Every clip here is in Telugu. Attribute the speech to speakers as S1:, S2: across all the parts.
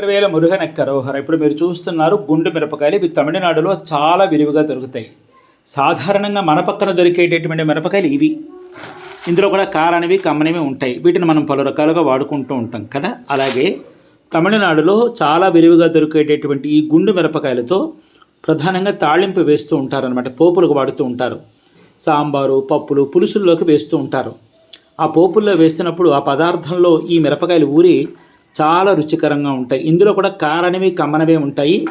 S1: వేల మురుగనెక్కరోహర ఇప్పుడు మీరు చూస్తున్నారు గుండు మిరపకాయలు. ఇవి తమిళనాడులో చాలా విరివిగా దొరుకుతాయి. సాధారణంగా మన పక్కన దొరికేటటువంటి మిరపకాయలు ఇవి. ఇందులో కూడా కారనివి కమ్మనివి ఉంటాయి. వీటిని మనం పలు రకాలుగా వాడుకుంటూ ఉంటాం కదా. అలాగే తమిళనాడులో చాలా విరివిగా దొరికేటటువంటి ఈ గుండు మిరపకాయలతో ప్రధానంగా తాళింపు వేస్తూ ఉంటారనమాట పోపులకు వాడుతూ ఉంటారు. సాంబారు పప్పులు పులుసుల్లోకి వేస్తూ ఉంటారు. ఆ పోపుల్లో వేసినప్పుడు ఆ పదార్థంలో ఈ మిరపకాయలు ఊరి చాలా రుచికరంగా ఉంటాయి. ఇందులో కూడా కారనివి కమ్మనివి ఉంటాయి.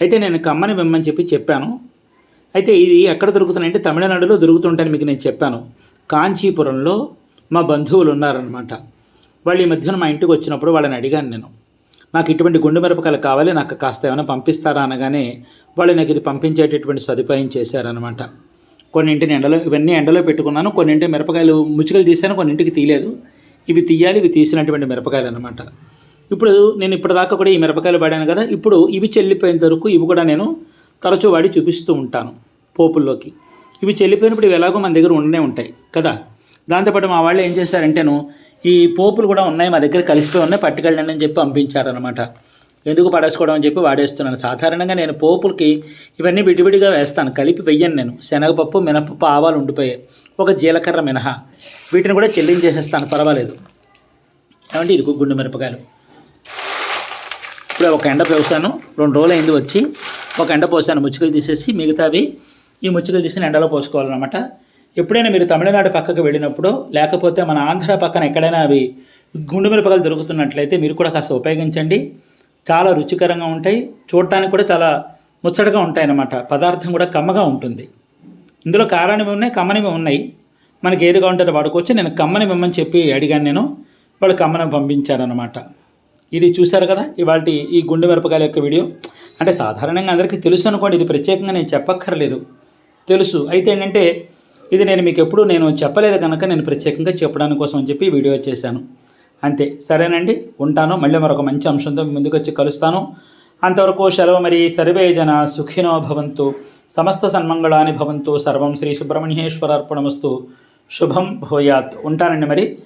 S1: అయితే నేను కమ్మని వెమ్మని చెప్పి చెప్పాను. అయితే ఇది ఎక్కడ దొరుకుతున్నాయంటే తమిళనాడులో దొరుకుతుంటాయని మీకు నేను చెప్పాను. కాంచీపురంలో మా బంధువులు ఉన్నారనమాట వాళ్ళు ఈ మధ్యన మా ఇంటికి వచ్చినప్పుడు వాళ్ళని అడిగాను నేను. నాకు ఇటువంటి గుండు మిరపకాయలు కావాలి నాకు కాస్త ఏమైనా పంపిస్తారా అనగానే వాళ్ళు నాకు ఇది పంపించేటటువంటి సదుపాయం చేశారనమాట కొన్నింటిని ఎండలో ఇవన్నీ ఎండలో పెట్టుకున్నాను. కొన్నింటి మిరపకాయలు ముచ్చుకలు తీశాను కొన్నింటికి తీయలేదు. ఇవి తీయాలి ఇవి తీసినటువంటి మిరపకాయలు అనమాట ఇప్పుడు నేను ఇప్పటిదాకా కూడా ఈ మిరపకాయలు వాడాను కదా ఇప్పుడు ఇవి చెల్లిపోయేంత వరకు ఇవి కూడా నేను తరచూ వాడి చూపిస్తూ ఉంటాను పోపుల్లోకి. ఇవి చెల్లిపోయినప్పుడు ఇవి ఎలాగో మన దగ్గర ఉండనే ఉంటాయి కదా. దాంతోపాటు మా వాళ్ళు ఏం చేశారంటేను ఈ పోపులు కూడా ఉన్నాయి మా దగ్గర కలిసిపోయి ఉన్నాయి పట్టుకెళ్ళండి అని చెప్పి పంపించారనమాట ఎందుకు పడేసుకోవడం అని చెప్పి వాడేస్తున్నాను. సాధారణంగా నేను పోపులకి ఇవన్నీ విడివిడిగా వేస్తాను కలిపి వెయ్యను నేను. శనగపప్పు మినపప్పు ఆవాలు ఉండిపోయాయి. ఒక జీలకర్ర మినహా. వీటిని కూడా చెల్లించేసేస్తాను పర్వాలేదు. ఏమంటే ఇది గుండు మిరపకాయలు. ఇప్పుడు ఒక ఎండ పోసాను. రెండు రోజులు అయింది వచ్చి ఒక ఎండ పోసాను. ముచ్చుకలు తీసేసి మిగతావి ఈ ముచ్చుకలు తీసి ఎండలో పోసుకోవాలన్నమాట. ఎప్పుడైనా మీరు తమిళనాడు పక్కకు వెళ్ళినప్పుడు లేకపోతే మన ఆంధ్ర పక్కన ఎక్కడైనా అవి గుండు మిరపకాయలు దొరుకుతున్నట్లయితే మీరు కూడా కాస్త ఉపయోగించండి. చాలా రుచికరంగా ఉంటాయి. చూడటానికి కూడా చాలా ముచ్చటగా ఉంటాయి అన్నమాట పదార్థం కూడా కమ్మగా ఉంటుంది. ఇందులో కారానివి ఉన్నాయి కమ్మనివి ఉన్నాయి. మనకి ఏది కావాలంటే వాడుకోవచ్చు. నేను కమ్మని ఇవ్వమని చెప్పి అడిగాను నేను. వాళ్ళు కమ్మని పంపించారనమాట ఇది చూశారు కదా? ఇవాళ ఈ గుండె మిరపకాయల యొక్క వీడియో. అంటే సాధారణంగా అందరికీ తెలుసు అనుకోండి ఇది ప్రత్యేకంగా నేను చెప్పక్కర్లేదు. తెలుసు. అయితే ఏంటంటే ఇది నేను మీకు ఎప్పుడు నేను చెప్పలేదు కనుక నేను ప్రత్యేకంగా చెప్పడానికి కోసం అని చెప్పి వీడియో చేశాను. అంతే. సరేనండి? ఉంటాను. మళ్ళీ మరొక మంచి అంశంతో మీ ముందుకు వచ్చి కలుస్తాను. అంతవరకు సెలవు మరి. సర్వే జన సుఖినో భవంతు. సమస్త సన్మంగళాని భవంతు. సర్వం శ్రీ సుబ్రహ్మణ్యేశ్వర అర్పణమస్తు శుభం భూయాత్. ఉంటానండి మరి.